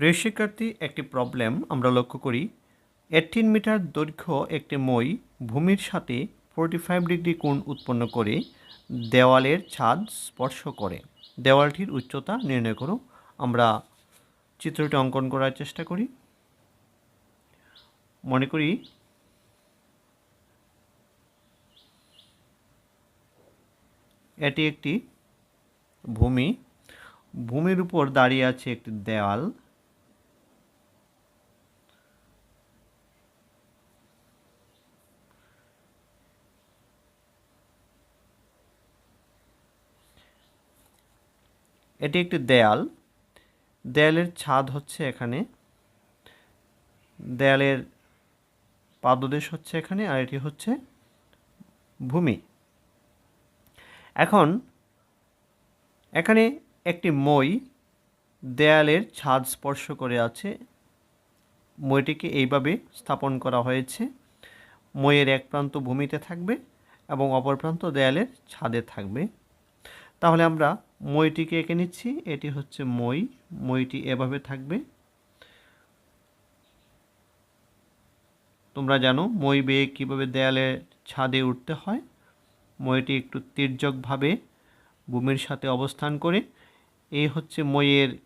প্রিয় শিক্ষার্থী একটি প্রবলেম আমরা লক্ষ্য করি। এইটিন মিটার দৈর্ঘ্য একটি মই ভূমির সাথে ফোরটি ফাইভ ডিগ্রি কোণ উৎপন্ন করে, দেওয়ালের ছাদ স্পর্শ করে। দেওয়ালটির উচ্চতা নির্ণয় করো। আমরা চিত্রটি অঙ্কন করার চেষ্টা করি। মনে করি, এটি একটি ভূমি। ভূমির উপর দাঁড়িয়ে আছে একটি দেওয়াল। এটি একটি দেয়াল। দেয়ালের ছাদ হচ্ছে এখানে। দেয়ালের পাদদেশ হচ্ছে এখানে আর এটি হচ্ছে ভূমি। এখন এখানে একটি মই দেয়ালের ছাদ স্পর্শ করে আছে। মইটিকে এইভাবে স্থাপন করা হয়েছে। মইয়ের এক প্রান্ত ভূমিতে থাকবে এবং অপর প্রান্ত দেয়ালের ছাদে থাকবে। তাহলে আমরা মইটিকে এঁকে নিচ্ছি। এটি হচ্ছে মই। মইটি এভাবে থাকবে। তোমরা জানো মই বেয়ে কীভাবে দেয়ালে ছাদে উঠতে হয়। মইটি একটু তির্যকভাবে ভূমির সাথে অবস্থান করে। এই হচ্ছে মইয়ের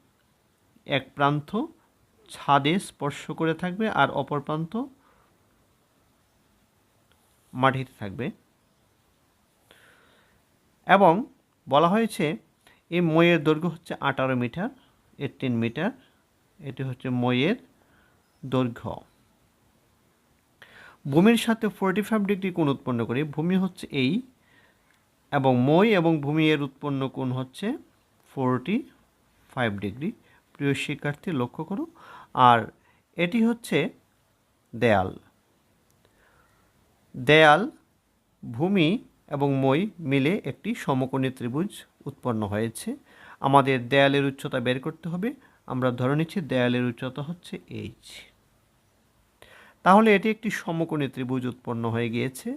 এক প্রান্ত। ছাদে স্পর্শ করে থাকবে আর অপর প্রান্ত মাটিতে থাকবে। এবং বলা হয়েছে, এই মইয়ের দৈর্ঘ্য হচ্ছে আঠারো মিটার এইটিন মিটার, এটি হচ্ছে মইয়ের দৈর্ঘ্য। ভূমির সাথে ফোরটি ফাইভ ডিগ্রি কোণ উৎপন্ন করে, ভূমি হচ্ছে এই, এবং মই এবং ভূমি এর উৎপন্ন কোণ হচ্ছে ফোরটি ফাইভ ডিগ্রি। প্রিয় শিক্ষার্থী, লক্ষ্য করো, আর এটি হচ্ছে দেয়াল। দেয়াল, ভূমি এবং মই মিলে একটি সমকোণী ত্রিভুজ উৎপন্ন হয়েছে। আমাদের দেয়ালের উচ্চতা বের করতে হবে। আমরা ধরে নিচ্ছি দেয়ালের উচ্চতা হচ্ছে এইচ তাহলে এটি একটি সমকোণী ত্রিভুজ উৎপন্ন হয়ে গিয়েছে।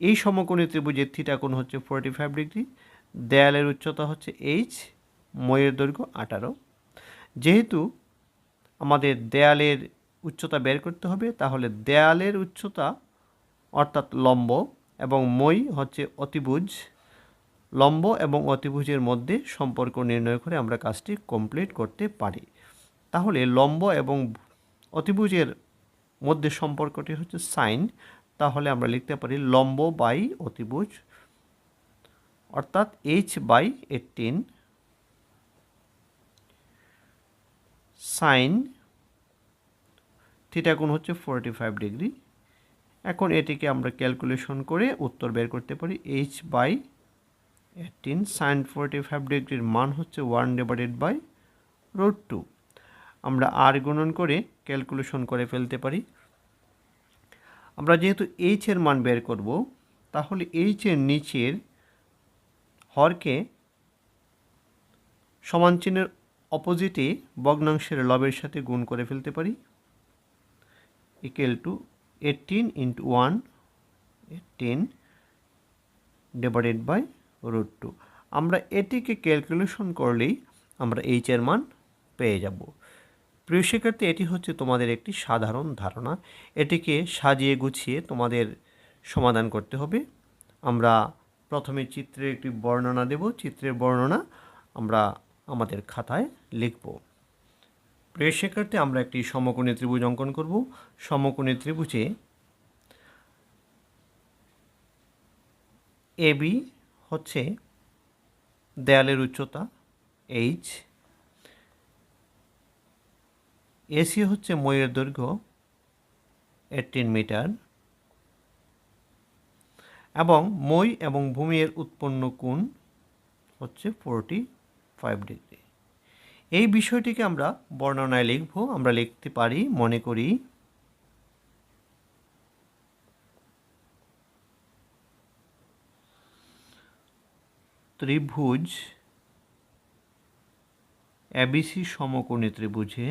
এই সমকোণী ত্রিভুজের থিটা কোণ হচ্ছে ফোরটি ফাইভ ডিগ্রি। দেয়ালের উচ্চতা হচ্ছে এইচ ময়ের দৈর্ঘ্য আঠারো। যেহেতু আমাদের দেয়ালের উচ্চতা বের করতে হবে, তাহলে দেয়ালের উচ্চতা অর্থাৎ লম্ব এবং মই হচ্ছে অতিভুজ। লম্ব এবং অতিভুজের মধ্যে সম্পর্ক নির্ণয় করে আমরা কাজটি কমপ্লিট করতে পারি। তাহলে লম্ব এবং অতিভুজের মধ্যে সম্পর্কটি হচ্ছে সাইন তাহলে আমরা লিখতে পারি লম্ব বাই অতিভুজ, অর্থাৎ H by eighteen sine theta কোণ হচ্ছে ফোরটি ফাইভ ডিগ্রি এখন এটিকে আমরা ক্যালকুলেশন করে উত্তর বের করতে পারি H by eighteen sine forty five ডিগ্রির মান হচ্ছে one divided by root two আমরা আর গুণন করে ক্যালকুলেশন করে ফেলতে পারি। আমরা যেহেতু এইচ এর মান বের করব, তাহলে এইচ এর নিচের হরকে সমান চিহ্নের অপোজিটে ভগ্নাংশের লবের সাথে গুণ করে ফেলতে পারি। Equal to eighteen into one eighteen divided by root two আমরা এটিকে ক্যালকুলেশন করলেই আমরা এইচ এর মান পেয়ে যাব। প্রিয় শিক্ষার্থী, এটি হচ্ছে তোমাদের একটি সাধারণ ধারণা। এটিকে সাজিয়ে গুছিয়ে তোমাদের সমাধান করতে হবে। আমরা প্রথমে চিত্রের একটি বর্ণনা দেব। চিত্রের বর্ণনা আমরা আমাদের খাতায় লিখব। শিক্ষার্থী আমরা একটি সমকোণী ত্রিভুজ অঙ্কন করব। সমকোণী ত্রিভুজে এবি হচ্ছে দেয়ালের উচ্চতা, এইচ। এসি হচ্ছে ময়ের দৈর্ঘ্য এইটিন মিটার। এবং মই এবং ভূমির উৎপন্ন কোণ হচ্ছে ফোরটি ফাইভ ডিগ্রি। এই বিষয়টিকে আমরা বর্ণনায় লিখব, আমরা লিখতে পারি, মনে করি, ত্রিভুজ এবিসি সমকোণী ত্রিভুজে,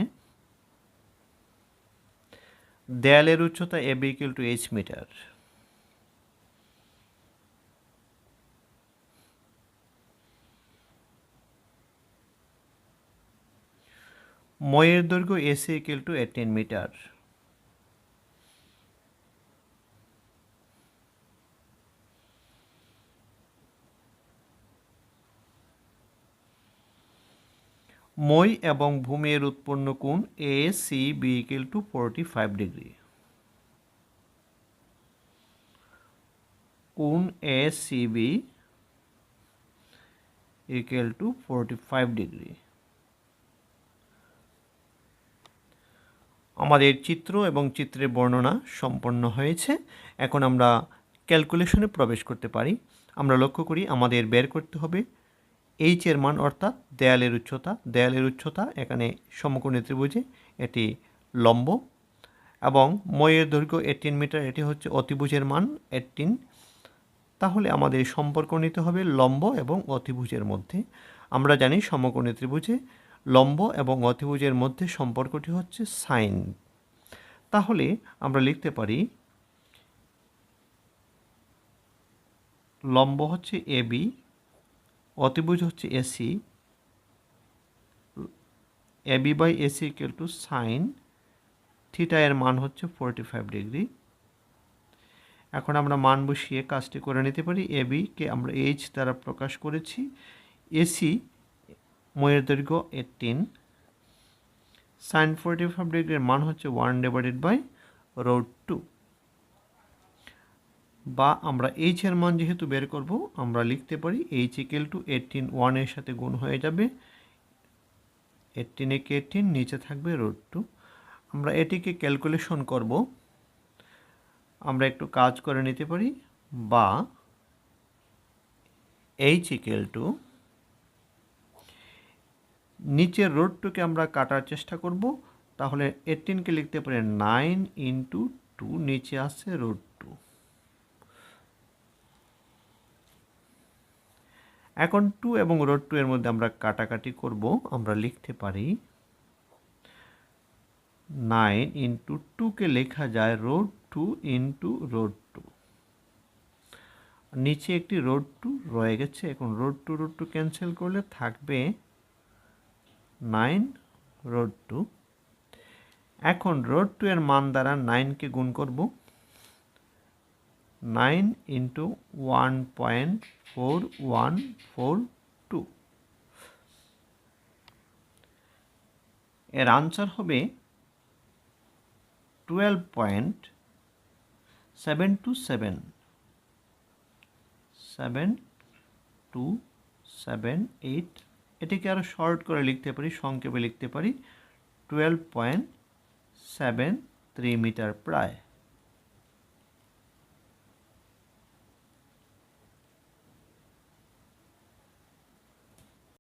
দেয়ালের উচ্চতা A B two H metre ময়ের দৈর্ঘ্য AC equal to eighteen metre মই এবং ভূমির উৎপন্ন কোণ A C B equal to forty five degree কোণ A C B equal to forty five degree আমাদের চিত্র এবং চিত্রের বর্ণনা সম্পন্ন হয়েছে। এখন আমরা ক্যালকুলেশনে প্রবেশ করতে পারি। আমরা লক্ষ্য করি আমাদের বের করতে হবে এইচ এর মান অর্থাৎ দেয়ালের উচ্চতা। দেয়ালের উচ্চতা এখানে সমকোণী ত্রিভুজে এটি লম্ব এবং ময়ের দৈর্ঘ্য এইটিন মিটার এটি হচ্ছে অতিভুজের মান এইটিন তাহলে আমাদের সম্পর্ক নিতে হবে লম্ব এবং অতিভুজের মধ্যে। আমরা জানি সমকোণী ত্রিভুজে লম্ব এবং অতিভুজের মধ্যে সম্পর্কটি হচ্ছে সাইন। তাহলে আমরা লিখতে পারি, লম্ব হচ্ছে এ বি, অতিভুজ হচ্ছে AC A B by AC equal to sine, theta এর মান হচ্ছে ফোরটি ফাইভ ডিগ্রি। এখন আমরা মান বসিয়ে কাজটি করে নিতে পারি, এ বিকে আমরা এইচ দ্বারা প্রকাশ করেছি এসি ময়ের দৈর্ঘ্য এইটিন সাইন ফোরটি ফাইভ ডিগ্রির মান হচ্ছে one divided by root two বা আমরা এইচ এর মান যেহেতু বের করব, আমরা লিখতে পারি এইচ ইকেল টু এইটিন ওয়ানের সাথে গুণ হয়ে যাবে। এইটিন একে এইটিন নিচে থাকবে রোড টু আমরা এটিকে ক্যালকুলেশন করব। আমরা একটু কাজ করে নিতে পারি। বা এইচ ইকেল টু নিচের রোডটুকে আমরা কাটার চেষ্টা করব। তাহলে এইটিনকে লিখতে পারি নাইন ইন্টু টু নিচে আসছে রোড টু এখন টু এবং রোড টু এর মধ্যে আমরা কাটাকাটি করব। আমরা লিখতে পারি নাইন ইন্টু টুকে লেখা যায় root two into root two নিচে একটি রোড টু রয়ে গেছে। এখন root two root two cancel করলে থাকবে নাইন রোড টু এখন রোড টু এর মান দ্বারা নাইনকে গুণ করব। Nine into one point four one four two এর আনসার হবে twelve point seven two seven seven two seven eight এটিকে আরও শর্ট করে লিখতে পারি, সংক্ষেপে লিখতে পারি twelve point seven three metre প্রায়।